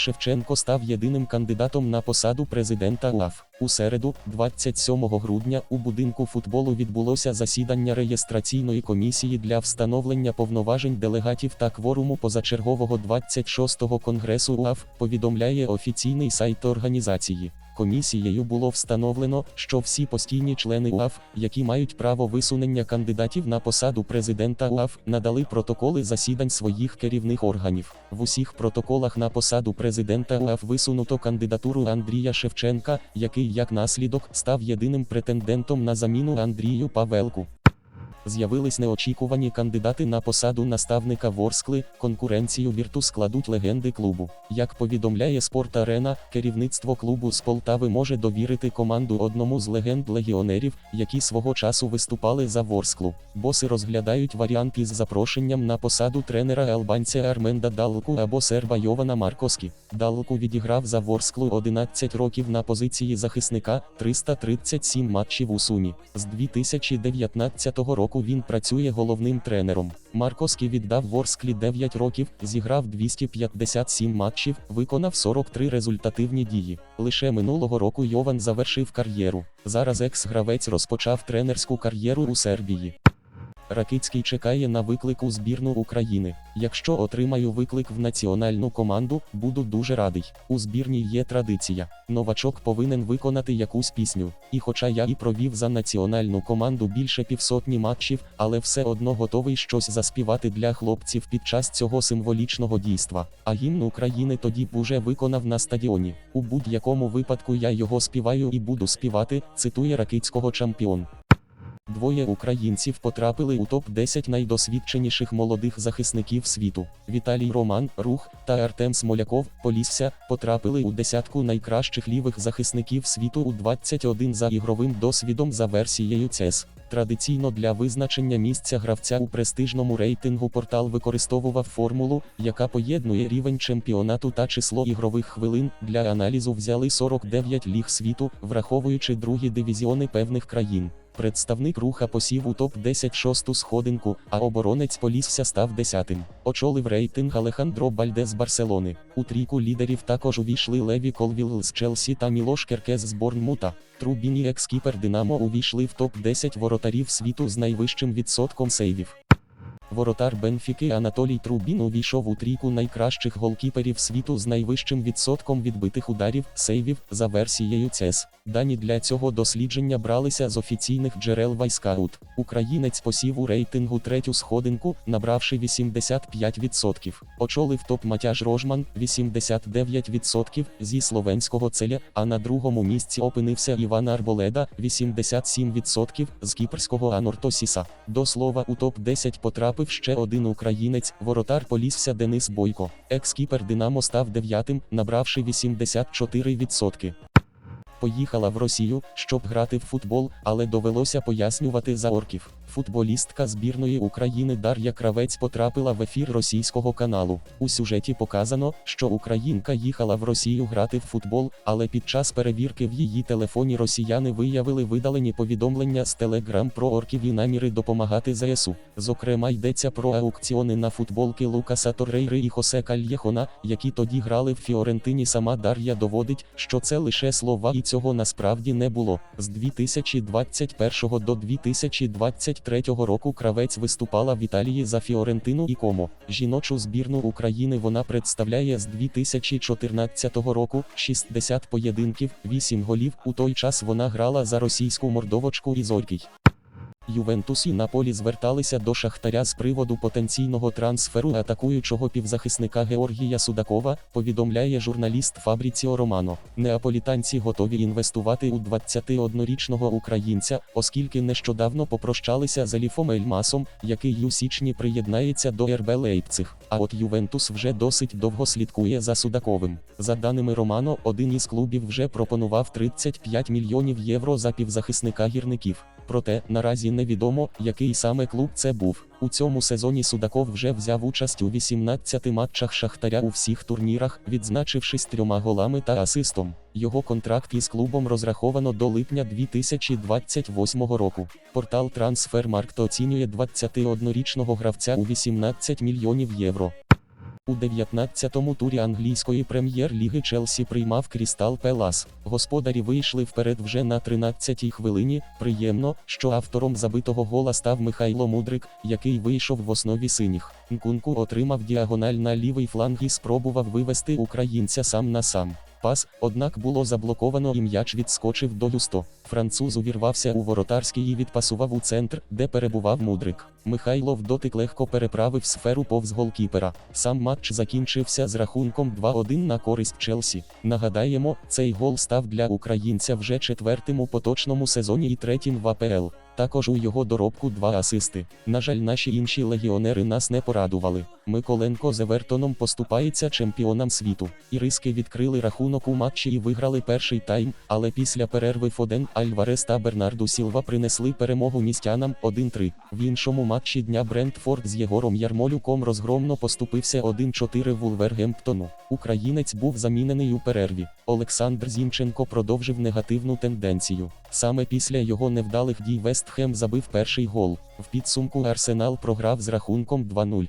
Шевченко став єдиним кандидатом на посаду президента УАФ. У середу, 27 грудня, у будинку футболу відбулося засідання реєстраційної комісії для встановлення повноважень делегатів та кворуму позачергового 26-го конгресу УАФ, повідомляє офіційний сайт організації. Комісією було встановлено, що всі постійні члени УАФ, які мають право висунення кандидатів на посаду президента УАФ, надали протоколи засідань своїх керівних органів. В усіх протоколах на посаду президента УАФ висунуто кандидатуру Андрія Шевченка, який як наслідок став єдиним претендентом на заміну Андрію Павелку. З'явились неочікувані кандидати на посаду наставника Ворскли, конкуренцію вірту складуть легенди клубу. Як повідомляє Спорт Арена, керівництво клубу з Полтави може довірити команду одному з легенд легіонерів, які свого часу виступали за Ворсклу. Боси розглядають варіант із запрошенням на посаду тренера албанця Арменда Далку або серба Йована Маркоскі. Далку відіграв за Ворсклу 11 років на позиції захисника, 337 матчів у сумі. З 2019 року він працює головним тренером. Маркоскі віддав Ворсклі 9 років, зіграв 257 матчів, виконав 43 результативні дії. Лише минулого року Йован завершив кар'єру. Зараз екс-гравець розпочав тренерську кар'єру у Сербії. Ракицький чекає на виклик у збірну України. Якщо отримаю виклик в національну команду, буду дуже радий. У збірній є традиція. Новачок повинен виконати якусь пісню. І хоча я і провів за національну команду більше півсотні матчів, але все одно готовий щось заспівати для хлопців під час цього символічного дійства. А гімн України тоді б уже виконав на стадіоні. У будь-якому випадку я його співаю і буду співати, цитує ракицького чемпіон. Двоє українців потрапили у топ-10 найдосвідченіших молодих захисників світу. Віталій Роман, Рух та Артем Смоляков, Полісся, потрапили у десятку найкращих лівих захисників світу у 21 за ігровим досвідом за версією CES. Традиційно для визначення місця гравця у престижному рейтингу портал використовував формулу, яка поєднує рівень чемпіонату та число ігрових хвилин. Для аналізу взяли 49 ліг світу, враховуючи другі дивізіони певних країн. Представник руха посів у топ-10 шосту сходинку, а оборонець Полісся став десятим. Очолив рейтинг Алехандро Бальде з Барселони. У трійку лідерів також увійшли Леві Колвіл з Челсі та Мілош Керкес з Борнмута. Трубіні екскіпер Динамо увійшли в топ-10 воротарів світу з найвищим відсотком сейвів. Воротар Бенфіки Анатолій Трубін увійшов у трійку найкращих голкіперів світу з найвищим відсотком відбитих ударів, сейвів, за версією CES. Дані для цього дослідження бралися з офіційних джерел Вайскаут. Українець посів у рейтингу третю сходинку, набравши 85%. Очолив топ Матяж Рожман 89% зі словенського целя, а на другому місці опинився Іван Арболеда 87% з кіпрського Анортосіса. До слова, у топ-10 потрапив ще один українець, воротар Полісся Денис Бойко. Екс-кіпер Динамо став дев'ятим, набравши 84%. Поїхала в Росію, щоб грати в футбол, але довелося пояснювати за орків. Футболістка збірної України Дар'я Кравець потрапила в ефір російського каналу. У сюжеті показано, що українка їхала в Росію грати в футбол, але під час перевірки в її телефоні росіяни виявили видалені повідомлення з Телеграм про орків і наміри допомагати ЗСУ. Зокрема, йдеться про аукціони на футболки Лукаса Торрейри і Хосе Кальєхона, які тоді грали в Фіорентині. Сама Дар'я доводить, що це лише слова, і цього насправді не було. З 2021 до 2023 року кравець виступала в Італії за Фіорентину і Комо. Жіночу збірну України вона представляє з 2014 року 60 поєдинків, 8 голів. У той час вона грала за російську мордовочку і Зорький. Ювентус і Наполі зверталися до Шахтаря з приводу потенційного трансферу атакуючого півзахисника Георгія Судакова, повідомляє журналіст Фабріціо Романо. Неаполітанці готові інвестувати у 21-річного українця, оскільки нещодавно попрощалися з Еліфом Ельмасом, який у січні приєднається до РБ Лейпциг. А от Ювентус вже досить довго слідкує за Судаковим. За даними Романо, один із клубів вже пропонував 35 мільйонів євро за півзахисника гірників. Проте наразі невідомо, який саме клуб це був. У цьому сезоні Судаков вже взяв участь у 18 матчах Шахтаря у всіх турнірах, відзначившись трьома голами та асистом. Його контракт із клубом розраховано до липня 2028 року. Портал Трансфермаркт оцінює 21-річного гравця у 18 мільйонів євро. У 19-му турі англійської прем'єр-ліги Челсі приймав Крістал Пелас. Господарі вийшли вперед вже на 13-й хвилині. Приємно, що автором забитого гола став Михайло Мудрик, який вийшов в основі синіх. Нкунку отримав діагональ на лівий фланг і спробував вивести українця сам на сам. Пас, однак було заблоковано і м'яч відскочив до люсто. Француз увірвався у воротарський і відпасував у центр, де перебував мудрик. Михайло в дотик легко переправив сферу повз голкіпера. Сам матч закінчився з рахунком 2-1 на користь Челсі. Нагадаємо, цей гол став для українця вже четвертим у поточному сезоні і третім в АПЛ. Також у його доробку два асисти. На жаль, наші інші легіонери нас не порадували. Миколенко з Евертоном поступається чемпіонам світу. Іриски відкрили рахунок у матчі і виграли перший тайм, але після перерви Фоден, Альварес та Бернарду Сілва принесли перемогу містянам 1-3. В іншому матчі дня Брентфорд з Єгором Ярмолюком розгромно поступився 1-4 Вулвергемптону. Українець був замінений у перерві. Олександр Зінченко продовжив негативну тенденцію. Саме після його невдалих дій Вестхем забив перший гол. В підсумку Арсенал програв з рахунком 2-0.